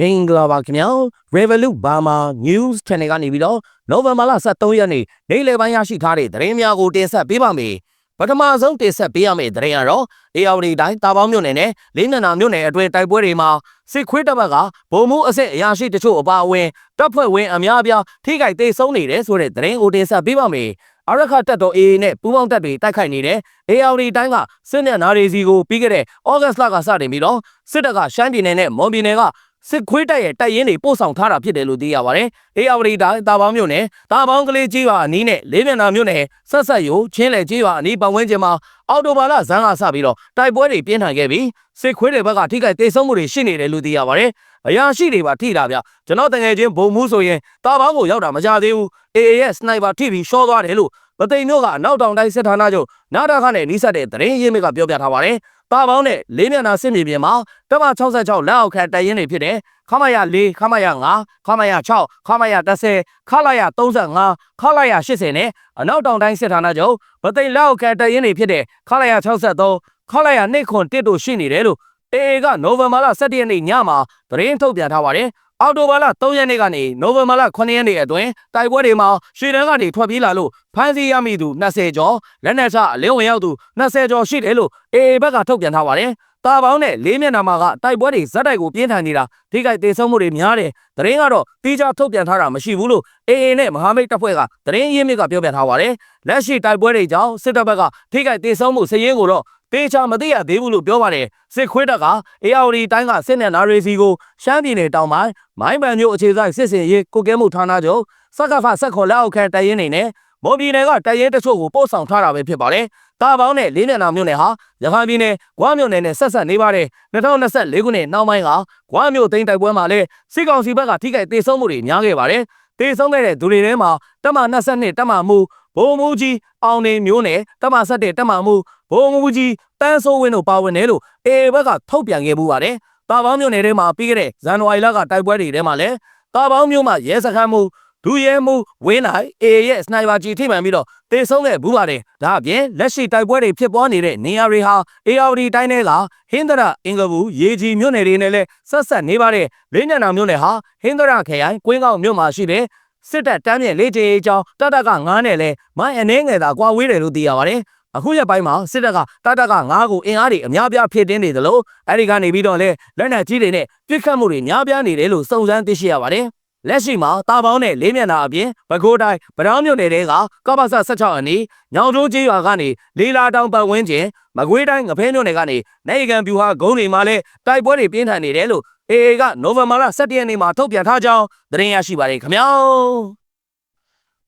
မင်္ဂလာပါခင်ဗျာ Revolut Burma News Channel ကနေပြီးတော့နိုဝင်ဘာလ23ရက်နေ့နေ့လယ်ပိုင်းရရှိထားတဲ့သတင်းများကိုတင်ဆက်ပေးပါမယ်ပထမဆုံးတင်ဆက်ပေးရမယ့်သတင်းကတော့အေယာဝတီတိုင်းတာပေါင်းမြို့နယ်နဲ့လေးနန္နာမြို့နယ်အတွင်းတိုက်ပွဲတွေမှာစစ်ခွေးတပ်ဘက်ကဗိုလ်မှူးအဆင့်အရာရှိတချို့အပါအဝင်တပ်ဖွဲ့ဝင်အများအပြားထိခိုက်ဒေဆုံးနေတယ်ဆိုတဲ့သတင်းကိုတင်ဆက်ပေးပါမယ်အရခတက်တော် AA နဲ့ပူးပေါင်းတပ်တွေတိုက်ခိုက်နေတဲ့အေယာဝတီတိုင်းကစစ်မျက်နာရီစီကိုပြီးခဲ့တဲ့ဩဂတ်စ်လကစတင်ပြီးတော့စစ်တပ်ကရှမ်းပြည်နယ်နဲ့မွန်ပြည်နယ်က စစ်ခွေးတပ်ရဲ့တပ်ရင်းတွေပို့ဆောင်ထားတာဖြစ်တယ်လို့သိရပါတယ်။အေယာဝတီတိုင်းတာပေါင်းမြို့နယ်တာပေါင်းကလေးကြီးပါအနီးနဲ့လေးမျက်နှာမြို့နယ်ဆက်ဆက်ရိုးချင်းလေကြီးပါအနီးပတ်ဝန်းကျင်မှာအော်တိုဘာလဇန်းကစပြီးတော့တိုက်ပွဲတွေပြင်းထန်ခဲ့ပြီးစစ်ခွေးတွေဘက်ကထိခိုက်ဒေဆုံးမှုတွေရှိနေတယ်လို့သိရပါတယ်။အရာရှိတွေပါထိတာဗျ။ကျွန်တော်တငယ်ချင်းဘုံမှုဆိုရင်တာပေါင်းကိုရောက်တာမကြသေးဘူး။ AA ရဲ့စနိုက်ပါထိပြီးရှော့သွားတယ်လို့ ပသိမ်မြို့ကအနောက်တောင်တိုင်းစစ်ဌာနချုပ်နာတာခနဲ့နီးစပ်တဲ့သတင်းရင်းမြစ်ကပြောပြထားပါတယ်။တာပေါင်းနဲ့လေးမျက်နှာစစ်မြေပြင်မှာတပ်မ66လက်အောက်ခံတပ်ရင်းတွေဖြစ်တဲ့ခမရ4ခမရ5ခမရ6ခမရ10ခလာရ35ခလာရ80နဲ့အနောက်တောင်တိုင်းစစ်ဌာနချုပ်ဗသိမ်လက်အောက်ခံတပ်ရင်းတွေဖြစ်တဲ့ခလာရ63ခလာရ2ခွန်1တို့ရှိနေတယ်လို့ AA ကနိုဝင်ဘာလ17ရက်နေ့ညမှာသတင်းထုတ်ပြန်ထားပါတယ်။ အော်တိုဘာလ3ရက်နေ့ကနေနိုဝင်ဘာလ9ရက်နေ့အတွင်းတိုက်ပွဲတွေမှာရွှေတန်းကနေထွက်ပြေးလာလို့ဖမ်းဆီးရမိသူ20ကျော်လက်နက်ချအလင်းဝင်ရောက်သူ20ကျော်ရှိတယ်လို့ AA ဘက်ကထုတ်ပြန်ထားပါတယ်။ တာပေါင်းနဲ့လေးမျက်နှာမှာကတိုက်ပွဲတွေဇက်တိုက်ကိုပြင်းထန်နေတာထိခိုက်ဒေဆုံးမှုတွေများတယ်။သတင်းကတော့တိကျထုတ်ပြန်ထားတာမရှိဘူးလို့ AA နဲ့မဟာမိတ်တပ်ဖွဲ့ကသတင်းရင်းမြစ်ကပြောပြထားပါတယ်။လက်ရှိတိုက်ပွဲတွေကြောင့်စစ်တပ်ဘက်ကထိခိုက်ဒေဆုံးမှုစည်ရင်းကိုတော့တေချာမသိရသေးဘူးလို့ပြောပါတယ်စစ်ခွေးတပ်ကအေယာဝတီတိုင်းကစစ်နယ်နာရီစီကိုရှမ်းပြည်နယ်တောင်ပိုင်းမိုင်းပန်မြို့အခြေစိုက်စစ်စင်ရေးကိုကဲမှုဌာနချုပ်စက္ကဖဆက်ခွန်လက်အောက်ခံတရင်နေနဲ့ မွန်ပြည်နယ်ကတရင်တချို့ကိုပို့ဆောင်ထားတာပဲဖြစ်ပါတယ်တာပေါင်းနဲ့လေးမျက်နှာမြို့နယ်ဟာရခိုင်ပြည်နယ်ဂွမြို့နယ်နဲ့ဆက်ဆက်နေပါတယ်2024ခုနှစ်နောက်ပိုင်းကဂွမြို့သိမ်းတိုက်ပွဲမှာလည်းစစ်ကောင်စီဘက်ကထိခိုက်ဒေဆုံးမှုတွေများခဲ့ပါတယ်တေဆုံးခဲ့တဲ့သူတွေထဲမှာတပ်မ22တပ်မမှုဘုံမူကြီးအောင်နေမျိုးနဲ့တပ်မ17တပ်မမှုဘုံမူကြီးတန်းဆိုးဝင်းတို့ပါဝင်တယ်လို့အေဘက်ကထုတ်ပြန်ခဲ့မှုပါတယ်။တာပေါင်းမျိုးနယ်ထဲမှာပြီးခဲ့တဲ့ဇန်နဝါရီလကတိုက်ပွဲတွေထဲမှာလည်းတာပေါင်းမျိုးမှာရဲစခန်းမှု ဒူရဲမှုဝင်းနိုင်အေရဲ့စနိုက်ပါကြီးထိမှန်ပြီးတော့တေဆုံးခဲ့ဘူးပါတယ်။ဒါအပြင်လက်ရှိတိုက်ပွဲတွေဖြစ်ပွားနေတဲ့နေရာတွေဟာအေယာဝတီတိုင်းထဲကဟင်းဒရအင်္ဂဘူးရေကြီးမြို့နယ်တွေနဲ့လည်းဆက်ဆက်နေပါတယ်။လေးညံနာမြို့နယ်ဟာဟင်းဒရခရိုင်ကွင်းကောက်မြို့မှာရှိတဲ့စစ်တပ်တမ်းမြင့်လေးချေအကြောင်းတတက9နဲ့လဲမိုင်းအနေငယ်သာကွာဝေးတယ်လို့သိရပါတယ်အခုရက်ပိုင်းမှာစစ်တပ်ကတတက9ကိုအင်အားတွေအများပြားဖြစ်တင်းနေသလိုအဲဒီကနေပြီးတော့လဲလက်နက်ကြီးတွေနဲ့ပြစ်ခတ်မှုတွေများပြားနေတယ်လို့စုံစမ်းသိရှိရပါတယ် လက်ရှိမှာတာပေါင်းနဲ့လေးမျက်နှာအပြင်ပဲခူးတိုင်းဗရောင်းမြို့နယ်တဲကကပ္ပစ16အနီးညောင်တုံးကြီးရွာကနေလေးလာတောင်ပတ်ဝန်းကျင်မကွေးတိုင်းငဖဲမြို့နယ်ကနေနိုင်ကန်ပြူဟာဂုံးတွေမှာလဲတိုက်ပွဲတွေပြင်းထန်နေတယ်လို့ AA ကနိုဝင်ဘာလ17ရက်နေ့မှာထုတ်ပြန်ထားကြောင်းသတင်းရရှိပါတယ်ခင်ဗျာ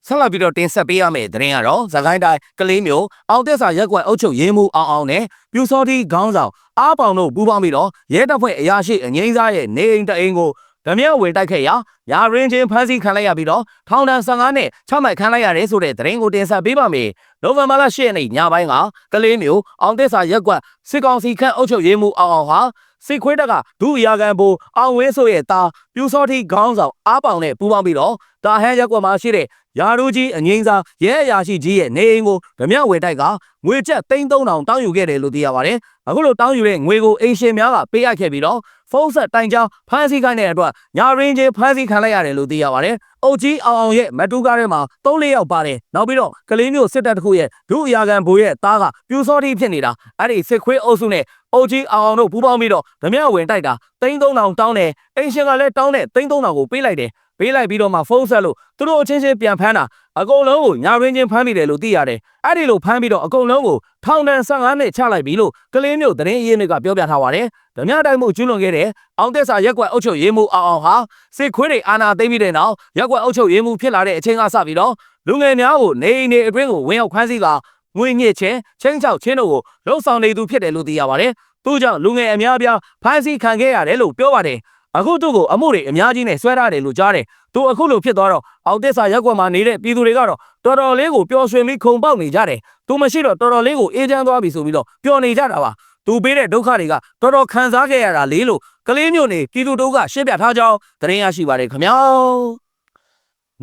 ဆက်လက်ပြီးတော့တင်ဆက်ပေးရမယ့်သတင်းကတော့သခိုင်းတိုင်းကလေးမျိုးအောင်တက်စာရက်ကွက်အုပ်ချုပ်ရေးမှုအောင်အောင်နဲ့ပြူစောတိခေါင်းဆောင်အားပေါင်တို့ပူးပေါင်းပြီးတော့ရဲတပ်ဖွဲ့အရာရှိအငိမ့်စားရဲ့နေအိမ်တအိမ်ကို ဗမြဝင်တိုက်ခဲ့ရာရာရင်းချင်းဖမ်းဆီးခံလိုက်ရပြီးတော့ထောင်ဒဏ်15နှစ်ချမှတ်ခံလိုက်ရတယ်ဆိုတဲ့သတင်းကိုတင်ဆက်ပေးပါမယ်။နိုဝင်ဘာလ10ရက်နေ့ညပိုင်းကကလေးမျိုးအောင်တက်စာရက်ကွက်စစ်ကောင်စီခန့်အုပ်ချုပ်ရေးမှုအောင်အောင်ဟာ စစ်ခွေးတက်ကဒုအရာခံဘူအောင်ဝင်းဆိုရဲ့တာပြူစောတိခေါင်းဆောင်အားပေါင်နဲ့ပူးပေါင်းပြီးတော့တာဟန်ရက်ကွက်မှာရှိတဲ့ယာရူကြီးအငိမ့်စာရဲအရာရှိကြီးရဲ့နေအိမ်ကိုဗမြဝေတိုက်ကငွေကျပ်သိန်း3000တောင်းယူခဲ့တယ်လို့သိရပါတယ်။အခုလိုတောင်းယူတဲ့ငွေကိုအိမ်ရှင်များကပေးအပ်ခဲ့ပြီးတော့ဖုန်းဆက်တိုင်ကြောင်းဖမ်းဆီးခိုင်းတဲ့အတွက်ညာရင်းချင်းဖမ်းဆီးခံလိုက်ရတယ်လို့သိရပါတယ်။အုတ်ကြီးအောင်အောင်ရဲ့မတူကားထဲမှာ3-4ယောက်ပါတယ်။နောက်ပြီးတော့ကလေးမျိုးစစ်တပ်တစ်ခုရဲ့ဒုအရာခံဘိုးရဲ့သားကပြူစောတိဖြစ်နေတာ။အဲ့ဒီစစ်ခွေးအုပ်စုနဲ့အုတ်ကြီးအောင်အောင်တို့ပူးပေါင်းပြီးတော့ဗမြဝင်တိုက်တာသိန်း3000တောင်းတယ်။အိမ်ရှင်ကလည်းတောင်းတဲ့သိန်း3000ကိုပေးလိုက်တယ်။ ပေးလိုက်ပြီးတော့မှဖုန်းဆက်လို့သူတို့အချင်းချင်းပြန်ဖမ်းတာအကုန်လုံးကိုညာရင်းချင်းဖမ်းမိတယ်လို့သိရတယ်။အဲ့ဒီလိုဖမ်းပြီးတော့အကုန်လုံးကိုထောင်ဒဏ်15နှစ်ချလိုက်ပြီလို့ကလေးမျိုးသတင်းအရင်းတွေကပြောပြထားပါတယ်။ဓမြတိုင်းမှုကျူးလွန်ခဲ့တဲ့အောင်တက်စာရက်ကွက်အုပ်ချုပ်ရေးမှုအောင်အောင်ဟာစစ်ခွေးတွေအာဏာသိမ်းပြီးတဲ့နောက်ရက်ကွက်အုပ်ချုပ်ရေးမှုဖြစ်လာတဲ့အချိန်ကစပြီးတော့လူငယ်များကိုနေအိမ်တွေအတွင်းကိုဝင်ရောက်ခန်းစည်းကငွေညစ်ခြင်းချင်းချောက်ချင်းတို့ကိုလှုပ်ဆောင်နေသူဖြစ်တယ်လို့သိရပါတယ်။သူကြောင့်လူငယ်အများအပြားဖမ်းဆီးခံခဲ့ရတယ်လို့ပြောပါတယ်။ အခုသူ့ကိုအမှုတွေအများကြီးနဲ့ဆွဲထားတယ်လို့ကြားတယ်။သူအခုလိုဖြစ်သွားတော့အောင်တက်စာရက်ကွက်မှာနေတဲ့ပြည်သူတွေကတော့တော်တော်လေးကိုပျော်ရွှင်ပြီးခုန်ပေါက်နေကြတယ်။သူမရှိတော့တော်တော်လေးကိုအေးချမ်းသွားပြီဆိုပြီးတော့ပျော်နေကြတာပါ။သူပေးတဲ့ဒုက္ခတွေကတော်တော်ခံစားခဲ့ရတာလေလို့ကလေးမျိုးနေပြည်သူတို့ကရှင်းပြထားကြောင်းသတင်းရရှိပါတယ်ခင်ဗျာ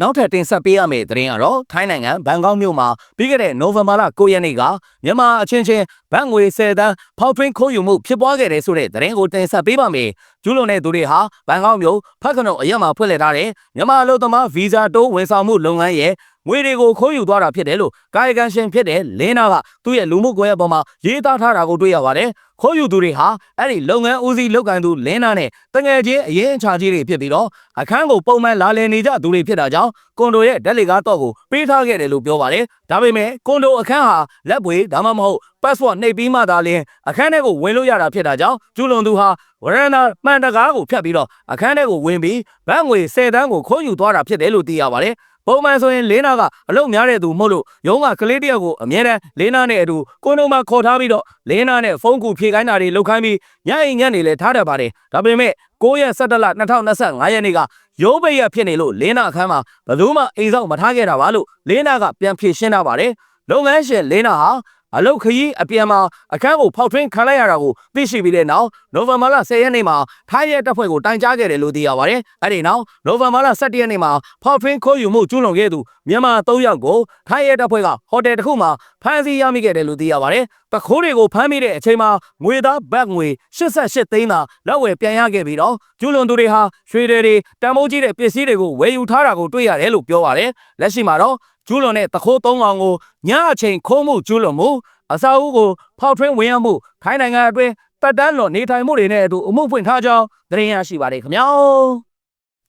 နောက်ထပ်တင်ဆက်ပေးရမယ့်သတင်းကတော့ထိုင်းနိုင်ငံဘန်ကောက်မြို့မှာပြီးခဲ့တဲ့နိုဝင်ဘာလ9ရက်နေ့ကမြန်မာအချင်းချင်းဘတ်ငွေ10တန်းဖောက်ထွင်းခိုးယူမှုဖြစ်ပွားခဲ့တဲ့ဆိုတဲ့သတင်းကိုတင်ဆက်ပေးပါမယ်။ကျူးလွန်တဲ့သူတွေဟာဘန်ကောက်မြို့ဖက်ခနုံအရက်မှာဖွင့်လှစ်ထားတဲ့မြန်မာအလုပ်သမားဗီဇာတိုးဝန်ဆောင်မှုလုပ်ငန်းရဲ့ငွေတွေကိုခိုးယူသွားတာဖြစ်တယ်လို့ကာယကံရှင်ဖြစ်တဲ့လင်းနာကသူ့ရဲ့လူမှုကွန်ရက်ပေါ်မှာရေးသားထားတာကိုတွေ့ရပါတယ်။ ခိုးယူသူတွေဟာအဲ့ဒီလုပ်ငန်းဦးစီးလုပ်ကိုင်သူလင်းနာနဲ့တငယ်ချင်းအရင်အချာကြီးတွေဖြစ်ပြီးတော့အခန်းကိုပုံမှန်လာလည်နေကြသူတွေဖြစ်တာကြောင့်ကွန်ဒိုရဲ့ဓာတ်လေကားတော့ကိုပေးထားခဲ့တယ်လို့ပြောပါတယ်။ဒါပေမဲ့ကွန်ဒိုအခန်းဟာလက်ပွေဒါမှမဟုတ် passport နှိပ်ပြီးမှသာလျှင်အခန်းထဲကိုဝင်လို့ရတာဖြစ်တာကြောင့်ကျူးလွန်သူဟာဝရန်နာမှန်တကားကိုဖြတ်ပြီးတော့အခန်းထဲကိုဝင်ပြီးဘတ်ငွေ10တန်းကိုခိုးယူသွားတာဖြစ်တယ်လို့သိရပါတယ်။ ပုံမှန်ဆိုရင်လေးနာကအလုပ်များတဲ့သူမဟုတ်လို့ရုံးကကလေးတယောက်ကိုအမြဲတမ်းလေးနာနဲ့အတူကိုနိုမှာခေါ်ထားပြီးတော့လေးနာနဲ့ဖုန်းကူဖြေခိုင်းတာတွေလုပ်ခိုင်းပြီးညအိမ်ညက်နေလဲထားတတ်ပါတယ်။ဒါပေမဲ့9ရက်17လ2025ရက်နေ့ကရုံးပိတ်ရက်ဖြစ်နေလို့လေးနာအခန်းမှာဘယ်သူမှအိမ်ဆောင်မထားခဲ့တာပါလို့လေးနာကပြန်ဖြေရှင်းထားပါတယ်။လုပ်ငန်းရှင်လေးနာဟာ အလုတ်ခရီးအပြန်မှာအခန်းကိုဖောက်ထွင်းခံလိုက်ရတာကိုသိရှိပြီးတဲ့နောက်နိုဝင်ဘာလ10ရက်နေ့မှာထိုင်းရဲတပ်ဖွဲ့ကိုတိုင်ကြားခဲ့တယ်လို့သိရပါတယ်။အဲဒီနောက်နိုဝင်ဘာလ17ရက်နေ့မှာဖောက်ထွင်းခိုးယူမှုကျူးလွန်ခဲ့သူမြန်မာ3ယောက်ကိုထိုင်းရဲတပ်ဖွဲ့ကဟိုတယ်တစ်ခုမှာဖမ်းဆီးရမိခဲ့တယ်လို့သိရပါတယ်။ပခိုးတွေကိုဖမ်းမိတဲ့အချိန်မှာငွေသားဘတ်ငွေ88သိန်းသာလက်ဝယ်ပြန်ရခဲ့ပြီးတော့ကျူးလွန်သူတွေဟာရွှေတွေတွေတန်ဖိုးကြီးတဲ့ပစ္စည်းတွေကိုဝယ်ယူထားတာကိုတွေ့ရတယ်လို့ပြောပါတယ်။လက်ရှိမှာတော့ ကျူးလွန်တဲ့တခိုး၃ကောင်ကိုညအချိန်ခိုးမှုကျူးလွန်မှုအစာအုပ်ကိုဖောက်ထွင်းဝင်ရမှုခိုင်းနိုင်ငံအတွင်းတက်တန်းလွန်နေထိုင်မှုတွေနဲ့အတူအမှုဖွင့်ထားကြောင်းသတင်းရရှိပါတယ်ခင်ဗျာ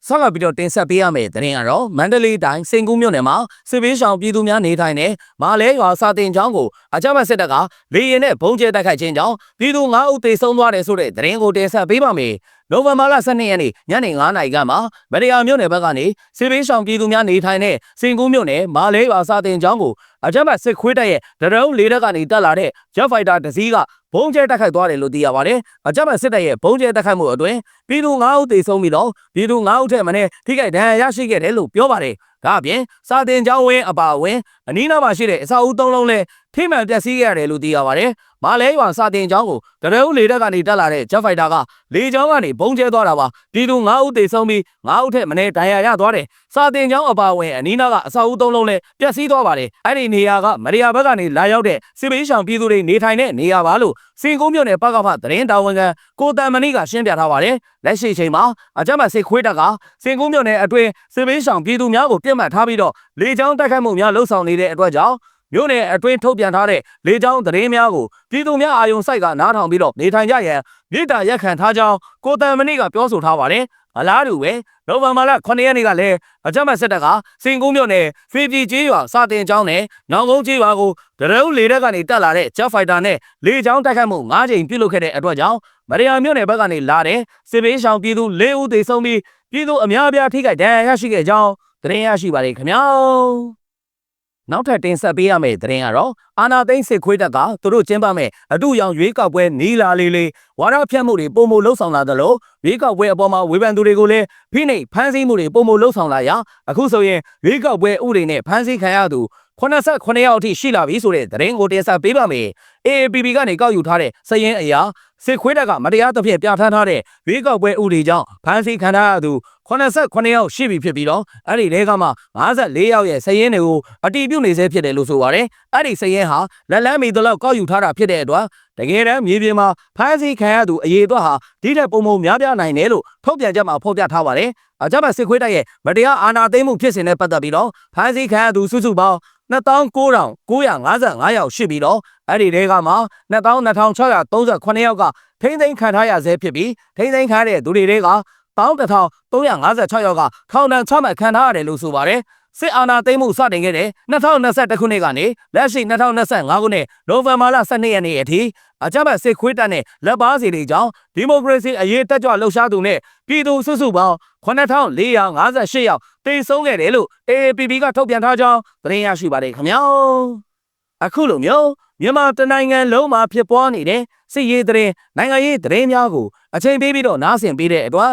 ဆက်လက်ပြီးတော့တင်ဆက်ပေးရမယ့်သတင်းကတော့မန္တလေးတိုင်းစင်ကူးမြို့နယ်မှာစစ်ဘေးရှောင်ပြည်သူများနေထိုင်တဲ့မာလဲရွာစာတင်ကျောင်းကိုအကြမ်းဖက်စစ်တပ်ကလေရင်နဲ့ဘုံကျဲတိုက်ခိုက်ခြင်းကြောင့်ပြည်သူ9ဦးသေဆုံးသွားတယ်ဆိုတဲ့သတင်းကိုတင်ဆက်ပေးပါမယ်။နိုဝင်ဘာလ12ရက်နေ့ညနေ9:00နာရီကမှမရယာမြို့နယ်ဘက်ကနေစစ်ဘေးရှောင်ပြည်သူများနေထိုင်တဲ့စင်ကူးမြို့နယ်မာလဲရွာစာတင်ကျောင်းကိုအကြမ်းဖက်စစ်ခွေးတပ်ရဲ့ဒရုန်းလေးတပ်ကနေတက်လာတဲ့ Jet Fighter တစ်စီးက ဘုံကျဲတိုက်ခိုက်သွားတယ်လို့သိရပါတယ်။အကြမ်းဖက်စစ်တပ်ရဲ့ဘုံကျဲတိုက်ခိုက်မှုအတွင်းပြည်သူ9ဦးသေဆုံးပြီးတော့ပြည်သူ9ဦးထက်မနည်းထိခိုက်ဒဏ်ရာရရှိခဲ့တယ်လို့ပြောပါတယ်။ဒါအပြင်စာတင်ကျောင်းဝင်းအပါအဝင်အနီးနားမှာရှိတဲ့အဆောက်အဦသုံးလုံးလည်း ထိမှန်ပျက်စီးခဲ့ရတယ်လို့သိရပါတယ်။မာလဲရွာစာတင်ကျောင်းကိုတရုန်းလေတပ်ကနေတက်လာတဲ့ Jet Fighter ကလေကျောင်းကနေဘုံကျဲသွားတာပါ။ပြည်သူ9ဦးသေဆုံးပြီး9ဦးထက်မနည်းဒဏ်ရာရသွားတယ်။စာတင်ကျောင်းအပါအဝင်အနီးနားကအဆောက်အဦသုံးလုံးလည်းပျက်စီးသွားပါတယ်။အဲ့ဒီနေရာကမရယာဘက်ကနေလာရောက်တဲ့စစ်ဘေးရှောင်ပြည်သူတွေနေထိုင်တဲ့နေရာပါလို့စင်ကုန်းမြို့နယ်ပကဖသတင်းတာဝန်ခံကိုတန်မဏိကရှင်းပြထားပါတယ်။လက်ရှိချိန်မှာအကြမ်းဖက်စစ်ခွေးတပ်ကစင်ကုန်းမြို့နယ်အတွင်းစစ်ဘေးရှောင်ပြည်သူများကိုပြစ်မှတ်ထားပြီးတော့လေကြောင်းတိုက်ခိုက်မှုများလှုပ်ဆောင်နေတဲ့အတွက်ကြောင့် မြို့နယ်အတွင်းထုတ်ပြန်ထားတဲ့လေကြောင်းသတင်းများကိုပြည်သူများအာရုံစိုက်ကနားထောင်ပြီးတော့နေထိုင်ကြရန်မြေတားရက်ခံထားကြောင်းကိုတန်မဏိကပြောဆိုထားပါတယ်။အလားတူပဲနိုဝင်ဘာလ9ရက်နေ့ကလည်းအကြမ်းဖက်စစ်တပ်ကစင်ကုန်းမြို့နယ်ဖေးပြည်ကျေးရွာစာတင်ကျောင်းနဲ့နောင်ကုန်းကျေးရွာကိုဒရုန်းလေတပ်ကနေတက်လာတဲ့ Jet Fighter နဲ့လေကြောင်းတိုက်ခိုက်မှု၅ကြိမ်ပြုလုပ်ခဲ့တဲ့အတွက်ကြောင့်မရယာမြို့နယ်ဘက်ကနေလာတဲ့စစ်ဘေးရှောင်ပြည်သူ၄ဦးသေဆုံးပြီးပြည်သူအများအပြားထိခိုက်ဒဏ်ရာရရှိခဲ့ကြောင်းသတင်းရရှိပါတယ်ခင်ဗျာ နောက်ထပ်တင်ဆက်ပေးရမယ့်သတင်းကတော့အာနာသိန်းစစ်ခွေးတပ်ကသူတို့ကျင်းပမဲ့အတူရောင်ရွေးကောက်ပွဲနီလာလေးလေးဝါဒဖြန့်မှုတွေပုံမလှုပ်ဆောင်လာသလိုရွေးကောက်ပွဲအပေါ်မှာဝေဖန်သူတွေကိုလည်းဖိနှိပ်ဖမ်းဆီးမှုတွေပုံမလှုပ်ဆောင်လာရာအခုဆိုရင်ရွေးကောက်ပွဲဥပဒေနဲ့ဖမ်းဆီးခံရသူ89ယောက်အထိရှိလာပြီဆိုတဲ့သတင်းကိုတင်ဆက်ပေးပါမယ်။ AAPP ကနေကောက်ယူထားတဲ့စည်ရင်အရာစစ်ခွေးတပ်ကမတရားသဖြင့်ပြဋ္ဌာန်းထားတဲ့ရွေးကောက်ပွဲဥပဒေကြောင့်ဖမ်းဆီးခံရသူ 89ယောက်ရှိပြီဖြစ်ပြီးတော့အဲ့ဒီတဲကမှ54ယောက်ရဲ့စည်ရင်တွေကိုအတီးပြုတ်နေဆဲဖြစ်တယ်လို့ဆိုပါတယ်။အဲ့ဒီစည်ရင်ဟာလက်လန်းမီတလောက်ကောက်ယူထားတာဖြစ်တဲ့အတွက်တကယ်တမ်းမြေပြင်မှာဖမ်းဆီးခံရသူအရေးအတွက်ဟာဒီထက်ပုံပုံများပြားနိုင်တယ်လို့ထုတ်ပြန်ချက်မှာဖော်ပြထားပါတယ်။အကြမ်းဖက်စစ်ခွေးတပ်ရဲ့မတရားအာဏာသိမ်းမှုဖြစ်စဉ်နဲ့ပတ်သက်ပြီးတော့ဖမ်းဆီးခံရသူစုစုပေါင်း29,955ယောက်ရှိပြီးတော့အဲ့ဒီတဲကမှ22,638ယောက်ကထိမ့်သိမ်းခံထားရဆဲဖြစ်ပြီးထိမ့်သိမ်းခံတဲ့သူတွေတွေက 1,356ယောက်ကထောင်ဒဏ်ချမှတ်ခံထားရတယ်လို့ဆိုပါတယ်စစ်အာဏာသိမ်းမှုစတင်ခဲ့တဲ့2021ခုနှစ်ကနေလက်ရှိ2025ခုနှစ်နိုဝင်ဘာလ12ရက်နေ့အထိအကြမ်းဖက်စစ်ခွေးတပ်နဲ့လက်ပါစီတွေကြောင့်ဒီမိုကရေစီအရေးတက်ကြွလှုပ်ရှားသူနဲ့ပြည်သူစုစုပေါင်း9458ယောက်တေဆုံးခဲ့တယ်လို့ AAPP ကထုတ်ပြန်ထားကြောင်းသတင်းရရှိပါတယ်ခင်ဗျာအခုလိုမျိုးမြန်မာတနိုင်ငံလုံးမှာဖြစ်ပွားနေတဲ့စစ်ရေးသတင်းနိုင်ငံရေးသတင်းများကိုအချိန်ပေးပြီးတော့နားဆင်ပေးတဲ့အတွက်